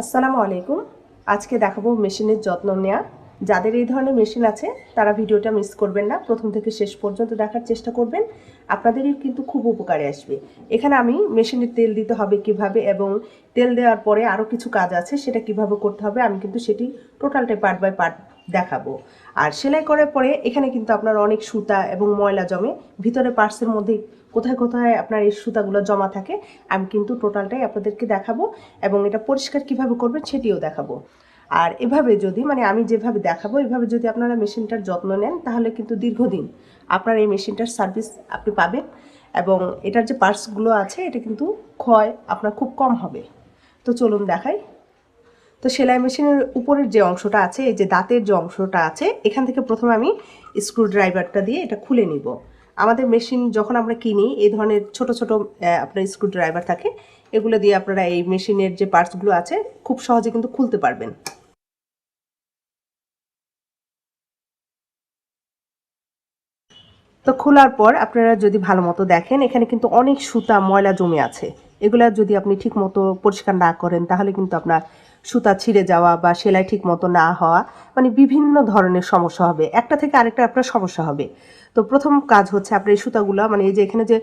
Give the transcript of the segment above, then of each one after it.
আসসালামু আলাইকুম। আজকে দেখাবো মেশিনের যত্ন নেওয়া যাদের এই ধরনের মেশিন আছে, তারা ভিডিওটা মিস করবেন না। প্রথম থেকে শেষ পর্যন্ত দেখার চেষ্টা করবেন। আপনাদেরই কিন্তু খুব উপকারে আসবে। এখানে আমি মেশিনের তেল দিতে হবে কীভাবে এবং তেল দেওয়ার পরে আরও কিছু কাজ আছে, সেটা কীভাবে করতে হবে, আমি কিন্তু সেটি টোটালটাই পার্ট বাই পার্ট দেখাবো। আর সেলাই করার পরে এখানে কিন্তু আপনার অনেক সুতা এবং ময়লা জমে, ভিতরে পার্সের মধ্যে কোথায় কোথায় আপনার এই সুতাগুলো জমা থাকে, আমি কিন্তু টোটালটাই আপনাদেরকে দেখাবো এবং এটা পরিষ্কার কীভাবে করবেন সেটিও দেখাবো। আর এভাবে যদি মানে আমি যেভাবে দেখাবো, এভাবে যদি আপনারা মেশিনটার যত্ন নেন, তাহলে কিন্তু দীর্ঘদিন আপনার এই মেশিনটার সার্ভিস আপনি পাবেন এবং এটার যে পার্টসগুলো আছে, এটা কিন্তু ক্ষয় আপনার খুব কম হবে। তো চলুন দেখাই। তো সেলাই মেশিনের উপরের যে অংশটা আছে, এই যে দাঁতের যে অংশটা আছে, এখান থেকে প্রথমে আমি স্ক্রু ড্রাইভারটা দিয়ে এটা খুলে নিব। আমাদের মেশিন যখন আমরা কিনি, এই ধরনের ছোট ছোট আপনার স্ক্রু ড্রাইভার থাকে, এগুলো দিয়ে আপনারা এই মেশিনের যে পার্টসগুলো আছে, খুব সহজে কিন্তু খুলতে পারবেন। তো খোলার পর আপনারা যদি ভালো মতো দেখেন, এখানে কিন্তু অনেক সুতা, ময়লা জমে আছে। এগুলা যদি আপনি ঠিক মতো পরিষ্কার না করেন, তাহলে কিন্তু আপনার সুতা ছিঁড়ে যাওয়া বা সেলাই ঠিক মতো না হওয়া মানে বিভিন্ন ধরনের সমস্যা হবে। একটা থেকে আরেকটা আপনার সমস্যা হবে। তো প্রথম কাজ হচ্ছে আপনার এই সুতাগুলো মানে এই যে এখানে যে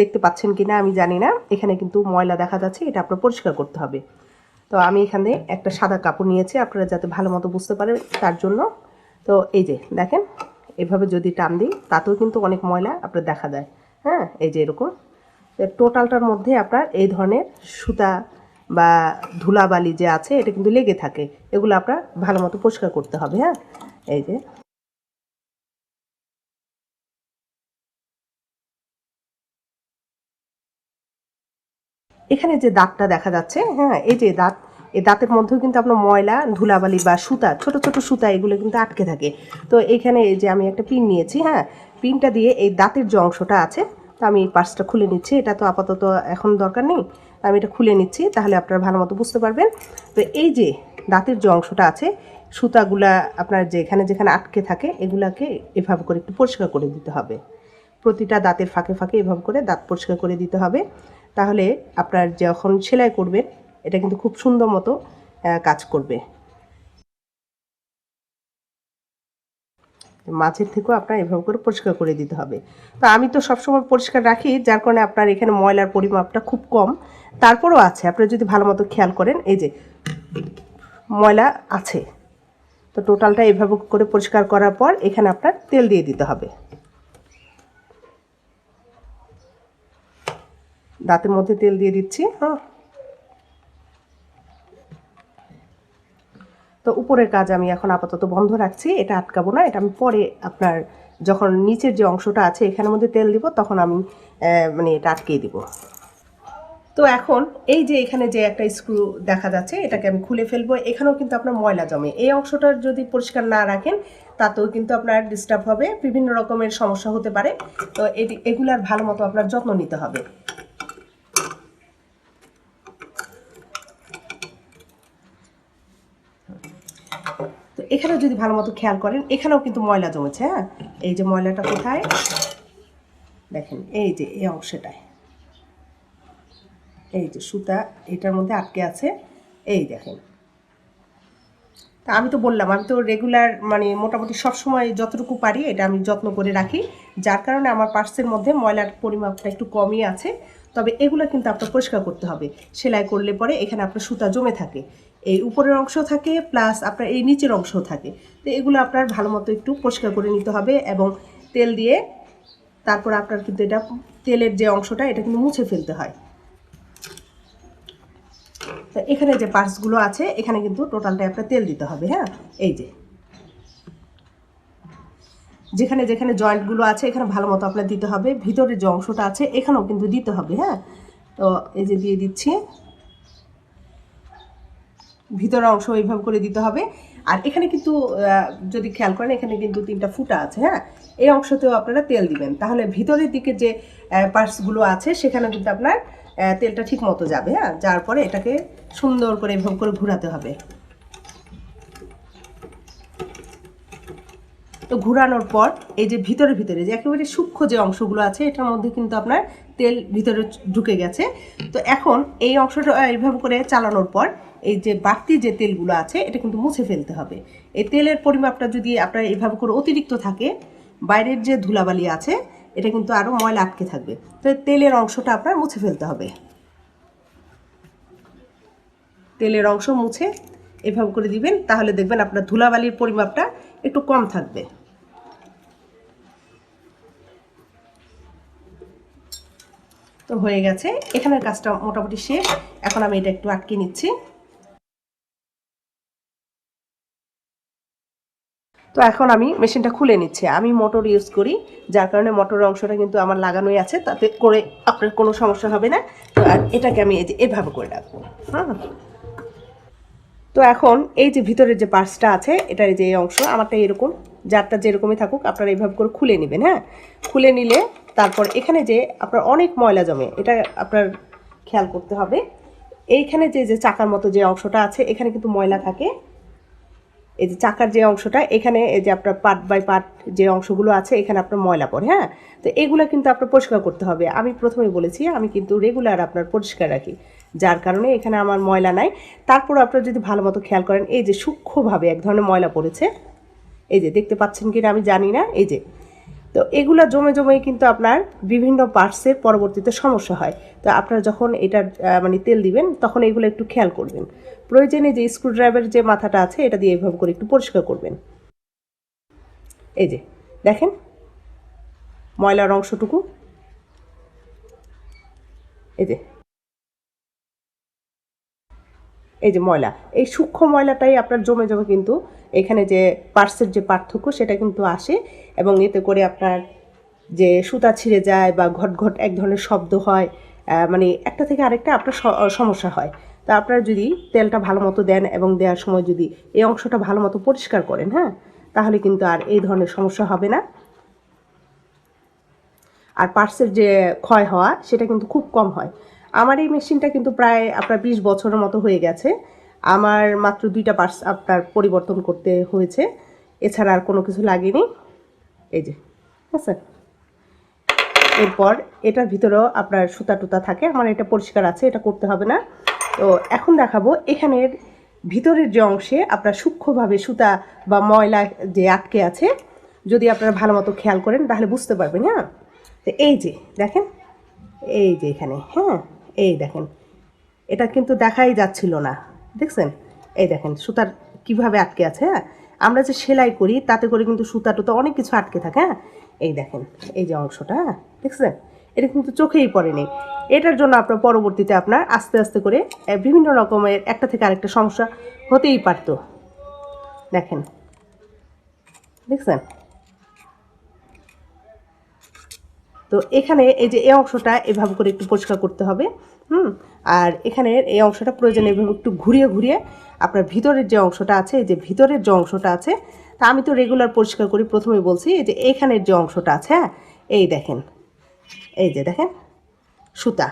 দেখতে পাচ্ছেন কি না আমি জানি না। এখানে কিন্তু ময়লা দেখা যাচ্ছে, এটা আপনার পরিষ্কার করতে হবে। তো আমি এখানে একটা সাদা কাপড় নিয়েছি, আপনারা যাতে ভালো মতো বুঝতে পারেন তার জন্য। তো এই যে, দেখেন, এভাবে যদি টান দিই, তাতেও কিন্তু অনেক ময়লা আপনার দেখা যায় হ্যাঁ এই যে এরকম। টোটালটার মধ্যে আপনার এই ধরনের সুতা বা ধুলাবালি যে আছে, এটা কিন্তু লেগে থাকে। এগুলো আপনার ভালো মতো পরিষ্কার করতে হবে হ্যাঁ? এই যে এখানে যে দাঁতটা দেখা যাচ্ছে হ্যাঁ এই যে দাঁত, এই দাঁতের মধ্যেও কিন্তু আপনার ময়লা, ধুলাবালি বা সুতা, ছোট ছোট সুতা এগুলো কিন্তু আটকে থাকে। তো এখানে এই যে আমি একটা পিন নিয়েছি হ্যাঁ পিনটা দিয়ে এই দাঁতের যে অংশটা আছে, তো আমি এই পার্সটা খুলে নিচ্ছি, এটা তো আপাতত এখন দরকার নেই আমি এটা খুলে নিচ্ছি, তাহলে আপনারা ভালো মতো বুঝতে পারবেন। তো এই যে দাঁতের যে অংশটা আছে, সুতাগুলা আপনার যেখানে যেখানে আটকে থাকে, এগুলাকে এভাবে করে একটু পরিষ্কার করে দিতে হবে। প্রতিটা দাঁতের ফাঁকে ফাঁকে এভাবে করে দাঁত পরিষ্কার করে দিতে হবে। তাহলে আপনার যখন সেলাই করবেন, এটা কিন্তু খুব সুন্দর মতো কাজ করবে। মাছের থেকেও আপনার এভাবে করে পরিষ্কার করে দিতে হবে। তো আমি তো সবসময় পরিষ্কার রাখি, যার কারণে আপনার এখানে ময়লার পরিমাপটা খুব কম। তারপরও আছে, আপনারা যদি ভালো মতো খেয়াল করেন, এই যে ময়লা আছে। তো টোটালটা এভাবে করে পরিষ্কার করার পর এখানে আপনার তেল দিয়ে দিতে হবে। দাঁতের মধ্যে তেল দিয়ে দিচ্ছি হ্যাঁ। তো উপরের কাজ আমি এখন আপাতত বন্ধ রাখছি, এটা আটকাবো না, এটা আমি পরে আপনার যখন নিচের যে অংশটা আছে এখানের মধ্যে তেল দিব, তখন আমি মানে এটা আটকিয়ে দিব। তো এখন এই যে এখানে যে একটা স্ক্রু দেখা যাচ্ছে, এটাকে আমি খুলে ফেলব, এখানেও কিন্তু আপনার ময়লা জমে। এই অংশটার যদি পরিষ্কার না রাখেন, তাতেও কিন্তু আপনার ডিস্টার্ব হবে, বিভিন্ন রকমের সমস্যা হতে পারে। তো এটি, এগুলার ভালো মতো আপনার যত্ন নিতে হবে। তো এখানে যদি ভালো মতো খেয়াল করেন, এখানেও কিন্তু ময়লা জমেছে হ্যাঁ? এই যে ময়লাটা কোথায়? দেখেন, এই যে এই অংশটায়। এই যে সুতা, এটার মধ্যে আটকে আছে। এই দেখেন। তা আমি তো বললাম, আমি তো রেগুলার মানে মোটামুটি সব সময় যতটুকু পারি, এটা আমি যত্ন করে রাখি। যার কারণে আমার পার্সের মধ্যে ময়লার পরিমাপটা একটু কমই আছে। তবে এগুলো কিন্তু আপনার পরিষ্কার করতে হবে। সেলাই করলে পরে এখানে আপনার সুতা জমে থাকে। এই উপরের অংশ থাকে প্লাস আপনার এই নিচের অংশও থাকে। তো এগুলো আপনার ভালো মতো একটু পরিষ্কার করে নিতে হবে এবং তেল দিয়ে তারপর আপনার কিন্তু এটা তেলের যে অংশটা, এটা কিন্তু মুছে ফেলতে হয়। তো এখানে যে পার্টসগুলো আছে, এখানে কিন্তু টোটালটা আপনার তেল দিতে হবে হ্যাঁ? এই যে। যেখানে যেখানে জয়েন্টগুলো আছে, এখানে ভালো মতো আপনার দিতে হবে। ভিতরে যে অংশটা আছে, এখানেও কিন্তু দিতে হবে হ্যাঁ? তো এই যে দিয়ে দিচ্ছি। ভিতরের অংশ এইভাবে করে দিতে হবে। আর এখানে কিন্তু যদি খেয়াল করেন, এখানে কিন্তু তিনটা ফুটা আছে হ্যাঁ? এই অংশতেও আপনারা তেল দিবেন। তাহলে ভিতরের দিকে যে পার্টসগুলো আছে সেখানে কিন্তু আপনার তেলটা ঠিক মতো যাবে হ্যাঁ? যার পরে এটাকে সুন্দর করে এভাবে করে ঘোরাতে হবে। তো ঘোরানোর পর এই যে ভিতরে ভিতরে, যে একেবারে সূক্ষ্ম যে অংশগুলো আছে, এটার মধ্যে কিন্তু আপনার তেল ভিতরে ঢুকে গেছে। তো এখন এই অংশটা এইভাবে করে চালানোর পর এই যে বাড়তি যে তেলগুলো আছে, এটা কিন্তু মুছে ফেলতে হবে। এই তেলের পরিমাপটা যদি আপনার এইভাবে করে অতিরিক্ত থাকে, বাইরের যে ধুলাবালি আছে, এটা কিন্তু আরও ময়লা আটকে থাকবে। তো তেলের অংশটা আপনার মুছে ফেলতে হবে। তেলের অংশ মুছে এভাবে করে দিবেন, তাহলে দেখবেন আপনার ধুলাবালির পরিমাপটা একটু কম থাকবে। তো হয়ে গেছে। এখানের কাজটা মোটামুটি শেষ। এখন আমি এটা একটু আটকে নিচ্ছি। তো এখন আমি মেশিনটা খুলে নিচ্ছি। আমি মোটর ইউজ করি, যার কারণে মোটরের অংশটা কিন্তু আমার লাগানোই আছে, তাতে করে আপনার কোনো সমস্যা হবে না। তো আর এটাকে আমি এই যে এভাবে করে রাখব। হ্যাঁ তো এখন এই যে ভিতরের যে পার্সটা আছে, এটার যে অংশ, আমারটা এরকম, যারটা যেরকমই থাকুক, আপনারা এইভাবে করে খুলে নেবেন হ্যাঁ? খুলে নিলে তারপর এখানে যে আপনার অনেক ময়লা জমে, এটা আপনার খেয়াল করতে হবে। এইখানে যে যে চাকার মতো যে অংশটা আছে, এখানে কিন্তু ময়লা থাকে। এই যে চাকার যে অংশটা, এখানে এই যে আপনার পার্ট বাই পার্ট যে অংশগুলো আছে, এখানে আপনার ময়লা পড়ে হ্যাঁ? তো এগুলো কিন্তু আপনার পরিষ্কার করতে হবে। আমি প্রথমে বলেছি, আমি কিন্তু রেগুলার আপনার পরিষ্কার রাখি, যার কারণে এখানে আমার ময়লা নাই। তারপর আপনারা যদি ভালো মতো খেয়াল করেন, এই যে সূক্ষ্মভাবে এক ধরনের ময়লা পড়েছে, এই যে দেখতে পাচ্ছেন কিনা আমি জানি না, এই যে। তো এগুলো জমে জমে কিন্তু আপনার বিভিন্ন পার্টসের পরবর্তীতে সমস্যা হয়। তো আপনারা যখন এটা মানে তেল দিবেন, তখন এগুলো একটু খেয়াল করবেন। প্রয়োজনে যে স্ক্রুড্রাইভার যে মাথাটা আছে, এটা দিয়ে এভাবে করে একটু পরিষ্কার করবেন। এই যে, দেখেন? ময়লার অংশটুকু। এই যে। এই যে ময়লা। এই সূক্ষ্ম ময়লাটাই আপনার জমে জমে কিন্তু এখানে যে পার্সের যে পার্থক্য, সেটা কিন্তু আসে এবং এতে করে আপনার যে সুতা ছিঁড়ে যায় বা ঘট ঘট এক ধরনের শব্দ হয়। মানে একটা থেকে আরেকটা আপনার সমস্যা হয়। তা আপনারা যদি তেলটা ভালো মতো দেন এবং দেওয়ার সময় যদি এই অংশটা ভালো মতো পরিষ্কার করেন হ্যাঁ? তাহলে কিন্তু আর এই ধরনের সমস্যা হবে না। আর পার্সের যে ক্ষয় হওয়া, সেটা কিন্তু খুব কম হয়। আমার এই মেশিনটা কিন্তু প্রায় আপনার বিশ বছরের মতো হয়ে গেছে। আমার মাত্র দুইটা পার্স আপনার পরিবর্তন করতে হয়েছে। এছাড়া আর কোনো কিছু লাগেনি। এই যে হ্যাঁ আছে এরপর এটার ভিতরেও আপনার সুতা টুতা থাকে। আমার এটা পরিষ্কার আছে, এটা করতে হবে না। তো এখন দেখাবো এখানের ভিতরের যে অংশে আপনার সূক্ষ্মভাবে সুতা বা ময়লা যে আটকে আছে, যদি আপনারা ভালো মতো খেয়াল করেন তাহলে বুঝতে পারবেন হ্যাঁ? তো এই যে, দেখেন? এই যে এখানে হ্যাঁ? এই দেখেন। এটা কিন্তু দেখাই যাচ্ছিল না, দেখছেন? এই দেখেন, সুতার কীভাবে আটকে আছে হ্যাঁ? আমরা যে সেলাই করি, তাতে করে কিন্তু সুতা টুতা অনেক কিছু আটকে থাকে হ্যাঁ? এই দেখেন, এই যে অংশটা হ্যাঁ? দেখছেন? এটা কিন্তু চোখেই পড়েনি। এটার জন্য আপনার পরবর্তীতে আপনার আস্তে আস্তে করে বিভিন্ন রকমের একটা থেকে আরেকটা সমস্যা হতেই পারতো। দেখেন। দেখছেন? তো এখানে এই যে এই অংশটা এভাবে করে একটু পরিষ্কার করতে হবে, হুম? আর এখানে এই অংশটা প্রয়োজনে এভাবে একটু ঘুরিয়ে ঘুরিয়ে আপনার ভিতরের যে অংশটা আছে, এই যে ভিতরের যে অংশটা আছে, তা আমি তো রেগুলার পরিষ্কার করি, প্রথমে বলছি, এই যে এখানের যে অংশটা আছে হ্যাঁ? এই দেখেন। এই যে দেখেন, সুতা।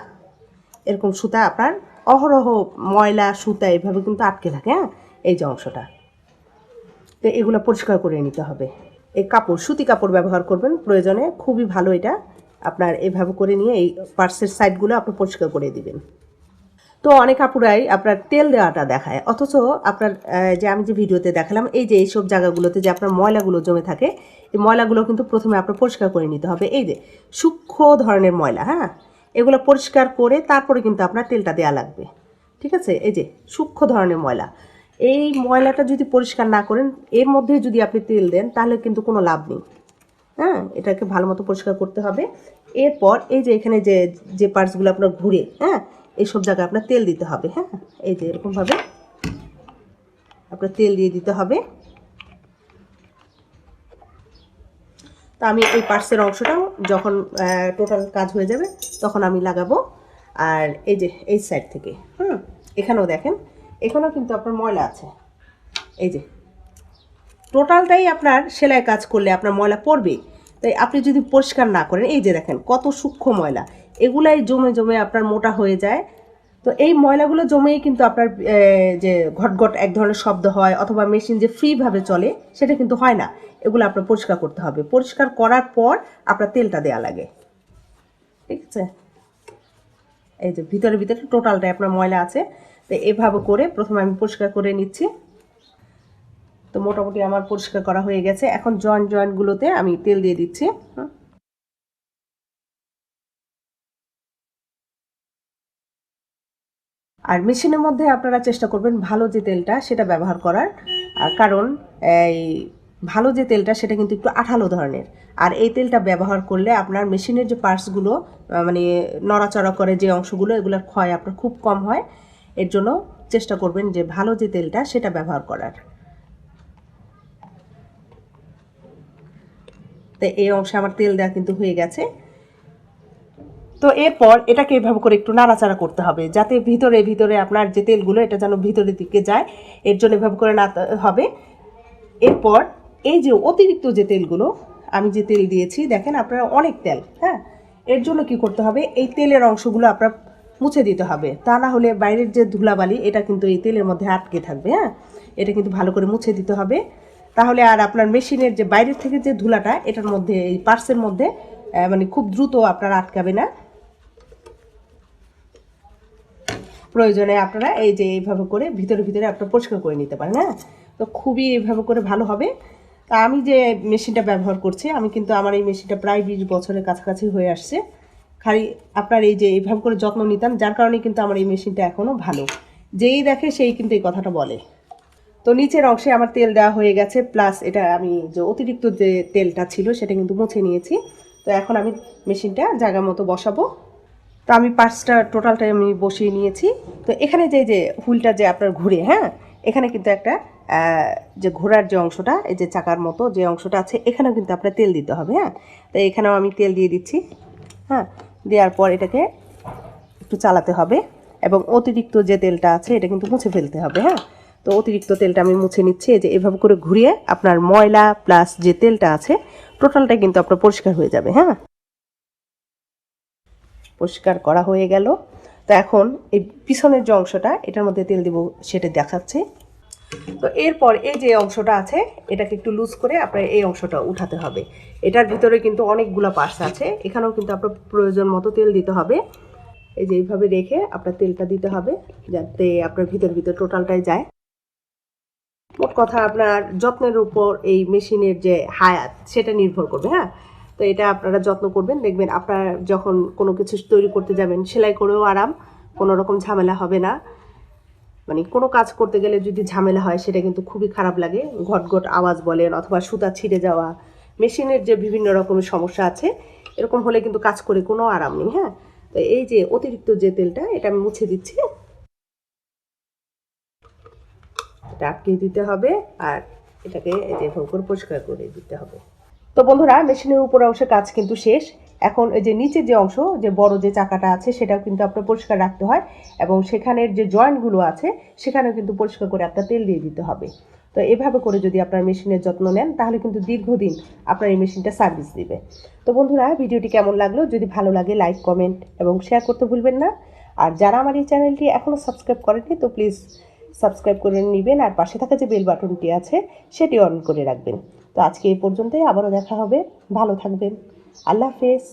এরকম সুতা আপনার অহরহ ময়লা, সুতা এইভাবে কিন্তু আটকে থাকে হ্যাঁ? এই যে অংশটা। তো এগুলো পরিষ্কার করে নিতে হবে। এই কাপড়, সুতি কাপড় ব্যবহার করবেন, প্রয়োজনে। খুবই ভালো এটা। আপনার এভাবে করে নিয়ে এই পার্সের সাইডগুলো আপনি পরিষ্কার করে দিবেন। তো অনেক আপুরাই আপনার তেল দেওয়াটা দেখায়। অথচ আপনার যে আমি যে ভিডিওতে দেখালাম, এই যে এইসব জায়গাগুলোতে যে আপনার ময়লাগুলো জমে থাকে, এই ময়লাগুলো কিন্তু প্রথমে আপনার পরিষ্কার করে নিতে হবে। এই যে সূক্ষ্ম ধরনের ময়লা হ্যাঁ? এগুলো পরিষ্কার করে তারপরে কিন্তু আপনার তেলটা দেওয়া লাগবে। ঠিক আছে? এই যে সূক্ষ্ম ধরনের ময়লা। এই ময়লাটা যদি পরিষ্কার না করেন, এর মধ্যে যদি আপনি তেল দেন, তাহলে কিন্তু কোনো লাভ নেই। হ্যাঁ? এটাকে ভালো মতো পরিষ্কার করতে হবে। এরপর এই যে এখানে যে যে পার্টসগুলো আপনার ঘুরে হ্যাঁ? এইসব জায়গায় আপনার তেল দিতে হবে হ্যাঁ? এই যে এরকমভাবে আপনার তেল দিয়ে দিতে হবে। তা আমি এই পার্সের অংশটাও যখন টোটাল কাজ হয়ে যাবে, তখন আমি লাগাবো। আর এই যে, এই সাইড থেকে, হুম? এখানেও দেখেন, এখানেও কিন্তু আপনার ময়লা আছে। এই যে টোটালটাই আপনার সেলাই কাজ করলে আপনার ময়লা পড়বে তাই আপনি যদি পরিষ্কার না করেন, এই যে দেখেন কত সূক্ষ্ম ময়লা, এগুলাই জমে জমে আপনার মোটা হয়ে যায়। তো এই ময়লাগুলো জমেই কিন্তু আপনার যে ঘটঘট এক ধরনের শব্দ হয় অথবা মেশিন যে ফ্রিভাবে চলে, সেটা কিন্তু হয় না। এগুলো আপনার পরিষ্কার করতে হবে। পরিষ্কার করার পর আপনার তেলটা দেয়া লাগে। ঠিক আছে? এই যে ভিতরে ভিতরে টোটালটাই আপনার ময়লা আছে। তো এভাবে করে প্রথমে আমি পরিষ্কার করে নিচ্ছি। তো মোটামুটি আমার পরিষ্কার করা হয়ে গেছে। এখন জয়েন্ট জয়েন্টগুলোতে আমি তেল দিয়ে দিচ্ছি। আর মেশিনের মধ্যে আপনারা চেষ্টা করবেন ভালো যে তেলটা সেটা ব্যবহার করার। কারণ, এই ভালো যে তেলটা সেটা কিন্তু একটু আঠালো ধরনের। আর এই তেলটা ব্যবহার করলে আপনার মেশিনের যে পার্টসগুলো মানে নড়াচড়া করে যে অংশগুলো, এগুলোর ক্ষয় আপনার খুব কম হয়। এর জন্য চেষ্টা করবেন যে ভালো যে তেলটা সেটা ব্যবহার করার। তো এই অংশে আমার তেল দেওয়া কিন্তু হয়ে গেছে। তো এরপর এটাকে এভাবে করে একটু নাড়াচাড়া করতে হবে, যাতে ভিতরে ভিতরে আপনার যে তেলগুলো, এটা যেন ভিতরের দিকে যায়, এর জন্য এভাবে করে নাড়তে হবে। এরপর এই যে অতিরিক্ত যে তেলগুলো, আমি যে তেল দিয়েছি, দেখেন আপনারা অনেক তেল হ্যাঁ? এর জন্য কি করতে হবে, এই তেলের অংশগুলো আপনার মুছে দিতে হবে। তা না হলে বাইরের যে ধুলাবালি, এটা কিন্তু এই তেলের মধ্যে আটকে থাকবে হ্যাঁ? এটা কিন্তু ভালো করে মুছে দিতে হবে। তাহলে আর আপনার মেশিনের যে বাইরের থেকে যে ধুলাটা, এটার মধ্যে, এই পার্সের মধ্যে মানে খুব দ্রুত আপনার আটকাবে না। প্রয়োজনে আপনারা এই যে এইভাবে করে ভিতরে ভিতরে আপনারা পরিষ্কার করে নিতে পারেন হ্যাঁ? তো খুবই এইভাবে করে ভালো হবে। তা আমি যে মেশিনটা ব্যবহার করছি, আমি কিন্তু আমার এই মেশিনটা প্রায় বিশ বছরের কাছাকাছি হয়ে আসছে। খালি আপনার এই যে এইভাবে করে যত্ন নিতাম, যার কারণে কিন্তু আমার এই মেশিনটা এখনও ভালো। যেই দেখে সেই কিন্তু এই কথাটা বলে। তো নিচের অংশে আমার তেল দেওয়া হয়ে গেছে প্লাস এটা আমি যে অতিরিক্ত যে তেলটা ছিল সেটা কিন্তু মুছে নিয়েছি। তো এখন আমি মেশিনটা জায়গা মতো বসাবো। তো আমি পার্সটা টোটালটাই আমি বসিয়ে নিয়েছি। তো এখানে যে যে হুইলটা যে আপনার ঘুরে হ্যাঁ? এখানে কিন্তু একটা যে ঘোরার যে অংশটা, এই যে চাকার মতো যে অংশটা আছে, এখানেও কিন্তু আপনার তেল দিতে হবে হ্যাঁ? তো এখানেও আমি তেল দিয়ে দিচ্ছি হ্যাঁ? দেওয়ার পর এটাকে একটু চালাতে হবে এবং অতিরিক্ত যে তেলটা আছে, এটা কিন্তু মুছে ফেলতে হবে হ্যাঁ? তো অতিরিক্ত তেলটা আমি মুছে নিচ্ছি, এই যে এভাবে করে ঘুরিয়ে আপনার ময়লা প্লাস যে তেলটা আছে টোটালটা কিন্তু আপনার পরিষ্কার হয়ে যাবে হ্যাঁ? পরিষ্কার করা হয়ে গেল। তো এখন এই পিছনের যে অংশটা, এটার মধ্যে তেল দিব, সেটা দেখাচ্ছে। তো এরপর এই যে অংশটা আছে, এটাকে একটু লুজ করে আপনার এই অংশটা উঠাতে হবে। এটার ভিতরে কিন্তু অনেকগুলো পার্টস আছে, এখানেও কিন্তু আপনার প্রয়োজন মতো তেল দিতে হবে। এই যে এইভাবে রেখে আপনার তেলটা দিতে হবে, যাতে আপনার ভিতর ভিতর টোটালটাই যায়। মোট কথা আপনার যত্নের উপর এই মেশিনের যে হায়াত, সেটা নির্ভর করবে হ্যাঁ? তো এটা আপনারা যত্ন করবেন। দেখবেন আপনার যখন কোনো কিছু তৈরি করতে যাবেন, সেলাই করেও আরাম, কোনো রকম ঝামেলা হবে না। মানে কোনো কাজ করতে গেলে যদি ঝামেলা হয়, সেটা কিন্তু খুবই খারাপ লাগে। ঘট ঘট আওয়াজ বলেন অথবা সুতা ছিঁড়ে যাওয়া, মেশিনের যে বিভিন্ন রকমের সমস্যা আছে, এরকম হলে কিন্তু কাজ করে কোনো আরাম নেই হ্যাঁ? তো এই যে অতিরিক্ত যে তেলটা, এটা আমি মুছে দিচ্ছি। আটকে দিতে হবে আর এটাকে এই যে করে পরিষ্কার করে দিতে হবে। তো বন্ধুরা, মেশিনের উপর অংশে কাজ কিন্তু শেষ। এখন এই যে নিচে যে অংশ, যে বড় যে চাকাটা আছে, সেটাও কিন্তু আপনার পরিষ্কার রাখতে হয় এবং সেখানের যে জয়েন্টগুলো আছে, সেখানেও কিন্তু পরিষ্কার করে আপনার তেল দিয়ে দিতে হবে। তো এভাবে করে যদি আপনার মেশিনের যত্ন নেন, তাহলে কিন্তু দীর্ঘদিন আপনার এই মেশিনটা সার্ভিস দিবে। তো বন্ধুরা, ভিডিওটি কেমন লাগল? যদি ভালো লাগে, লাইক, কমেন্ট এবং শেয়ার করতে ভুলবেন না। আর যারা আমার এই চ্যানেলটি এখনও সাবস্ক্রাইব করেননি, তো প্লিজ সাবস্ক্রাইব করে নেবেন আর পাশে থাকা যে বেল বাটনটি আছে সেটি অন করে রাখবেন। তো আজকে এই পর্যন্তই, আবারও দেখা হবে। ভালো থাকবেন। আল্লাহ হাফেজ।